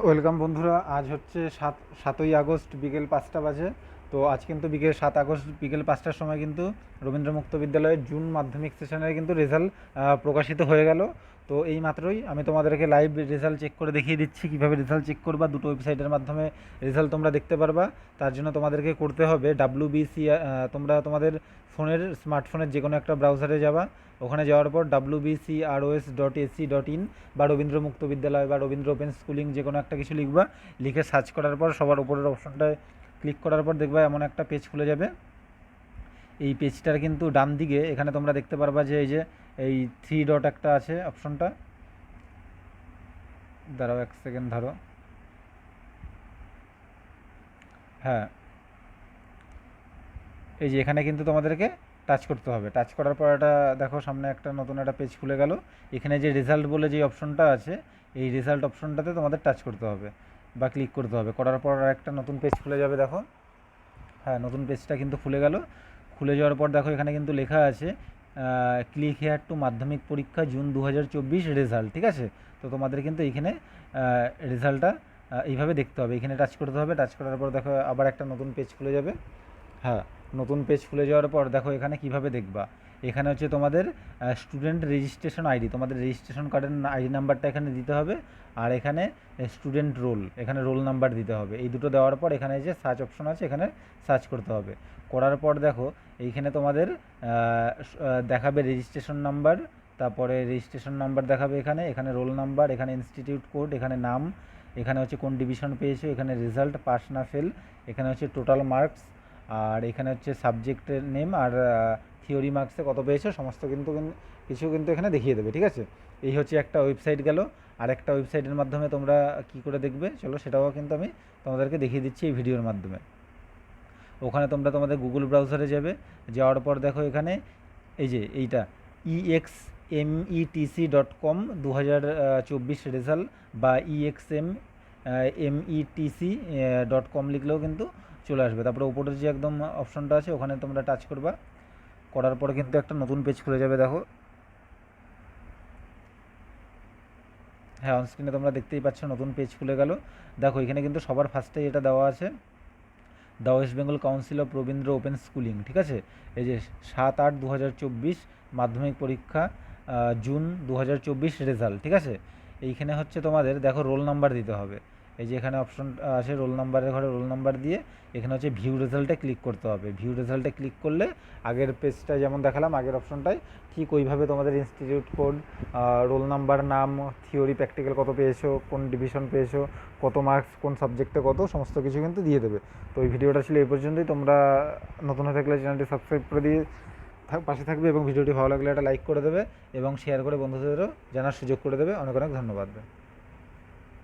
Welcome বন্ধুরা, আজ হচ্ছে সাত, সাতই আগস্ট, বিকেল পাঁচটা বাজে। তো আজ কিন্তু বিকেল সাত আগস্ট, বিকেল পাঁচটার সময় কিন্তু রবীন্দ্র মুক্ত বিদ্যালয়ের জুন মাধ্যমিক সেশনের কিন্তু রেজাল্ট প্রকাশিত হয়ে গেল। তো এই মাত্রই আমি তোমাদেরকে লাইভ রেজাল্ট চেক করে দেখিয়ে দিচ্ছি কীভাবে রেজাল্ট চেক করবা। দুটো ওয়েবসাইটের মাধ্যমে রেজাল্ট তোমরা দেখতে পারবা। তার জন্য তোমাদেরকে করতে হবে ডাব্লিউ বিসি তোমরা তোমাদের ফোনের স্মার্টফোনের যে কোনো একটা ব্রাউজারে যাবা। ওখানে যাওয়ার পর W BC ROS dot AC dot in বা রবীন্দ্র মুক্ত বিদ্যালয় বা রবীন্দ্র ওপেন স্কুলিং যে কোনো একটা কিছু লিখবা। লিখে সার্চ করার পর সবার উপরের অপশনটায় ক্লিক করার পর দেখবা এমন একটা পেজ খুলে যাবে। এই পেজটার কিন্তু ডান দিকে এখানে তোমরা দেখতে পারবা যে, এই যে এই থ্রি ডট একটা আছে অপশনটা দাঁড়াও এক সেকেন্ড ধরো। হ্যাঁ। এই যে এখানে কিন্তু তোমাদেরকে টাচ করতে হবে। টাচ করার পর একটা, দেখো সামনে একটা নতুন একটা পেজ খুলে গেল। এখানে যে রেজাল্ট বলে যে অপশনটা আছে, এই রেজাল্ট অপশনটাতে তোমাদের টাচ করতে হবে বা ক্লিক করতে হবে। করার পর একটা নতুন পেজ খুলে যাবে, দেখো। হ্যাঁ নতুন পেজটা কিন্তু খুলে গেল। খুলে যাওয়ার পর দেখো এখানে কিন্তু লেখা আছে ক্লিক হেয়ার টু মাধ্যমিক পরীক্ষা জুন দু হাজার চব্বিশ রেজাল্ট ঠিক আছে? তো তোমাদের কিন্তু এইখানে রেজাল্টটা এইভাবে দেখতে হবে। এখানে টাচ করতে হবে টাচ করার পর দেখো আবার একটা নতুন পেজ খুলে যাবে। হ্যাঁ নতুন পেজ খুলে যাওয়ার পর দেখো এখানে কীভাবে দেখবা। এখানে হচ্ছে তোমাদের স্টুডেন্ট রেজিস্ট্রেশন আইডি তোমাদের রেজিস্ট্রেশন কার্ডের আইডি নাম্বারটা এখানে দিতে হবে, আর এখানে স্টুডেন্ট রোল এখানে রোল নাম্বার দিতে হবে। এই দুটো দেওয়ার পর এখানে যে সার্চ অপশন আছে, এখানে সার্চ করতে হবে। করার পর দেখো, এইখানে তোমাদের দেখাবে রেজিস্ট্রেশন নাম্বার তারপরে রেজিস্ট্রেশন নাম্বার দেখাবে এখানে এখানে রোল নাম্বার এখানে ইনস্টিটিউট কোড এখানে নাম, এখানে হচ্ছে কোন ডিভিশন পেয়েছ, এখানে রেজাল্ট পাস না ফেল এখানে হচ্ছে টোটাল মার্কস আর এখানে হচ্ছে সাবজেক্টের নেম আর থিওরি মার্কসে কত পেয়েছ, সমস্ত কিন্তু কিছু কিন্তু এখানে দেখিয়ে দেবে, ঠিক আছে? এই হচ্ছে একটা ওয়েবসাইট গেল, আর একটা ওয়েবসাইটের মাধ্যমে তোমরা কি করে দেখবে, চলো সেটাও কিন্তু আমি তোমাদেরকে দেখিয়ে দিচ্ছি এই ভিডিওর মাধ্যমে। ওখানে তোমরা তোমাদের গুগল ব্রাউজারে যাবে, যাওয়ার পর দেখো এখানে, এই যে এইটা ইএক্স এমইটিসি ডট কম দু হাজার চব্বিশ রেজাল্ট বা ইএক্সএম এমইটিসি ডট কম লিখলেও কিন্তু চলে আসবে। তারপরে উপরের যে একদম অপশনটা আছে, ওখানে তোমরা টাচ করবা। করার পরে কিন্তু একটা নতুন পেজ খুলে যাবে, দেখো। হ্যাঁ অনস্ক্রিনে তোমরা দেখতেই পাচ্ছ নতুন পেজ খুলে গেল। দেখো, এখানে কিন্তু সবার ফার্স্টে এটা দেওয়া আছে। The West Bengal council of Rabindra open schooling ঠিক আছে? এই যে সাত আট দু মাধ্যমিক পরীক্ষা জুন দু হাজার চব্বিশ রেজাল্ট ঠিক আছে? এইখানে হচ্ছে তোমাদের, দেখো রোল নাম্বার দিতে হবে। এই যে এখানে অপশন আছে রোল নাম্বারের ঘরে রোল নাম্বার দিয়ে, এখানে হচ্ছে ভিউ রেজাল্টে ক্লিক করতে হবে। ভিউ রেজাল্টে ক্লিক করলে আগের পেজটা যেমন দেখালাম, আগের অপশনটায় ঠিক ওইভাবে তোমাদের ইনস্টিটিউট কোড রোল নাম্বার নাম থিওরি প্র্যাকটিক্যাল কত পেয়েছ, কোন ডিভিশন পেয়েছ, কত মার্কস কোন সাবজেক্টে কত, সমস্ত কিছু কিন্তু দিয়ে দেবে। তো এই ভিডিওটা ছিল এই পর্যন্তই। তোমরা নতুন হয়ে থাকলে চ্যানেলটি সাবস্ক্রাইব করে দিয়ে পাশে থাকবে এবং ভিডিওটি ভালো লাগলে একটা লাইক করে দেবে এবং শেয়ার করে বন্ধুদেরও জানার সুযোগ করে দেবে। অনেক অনেক ধন্যবাদ।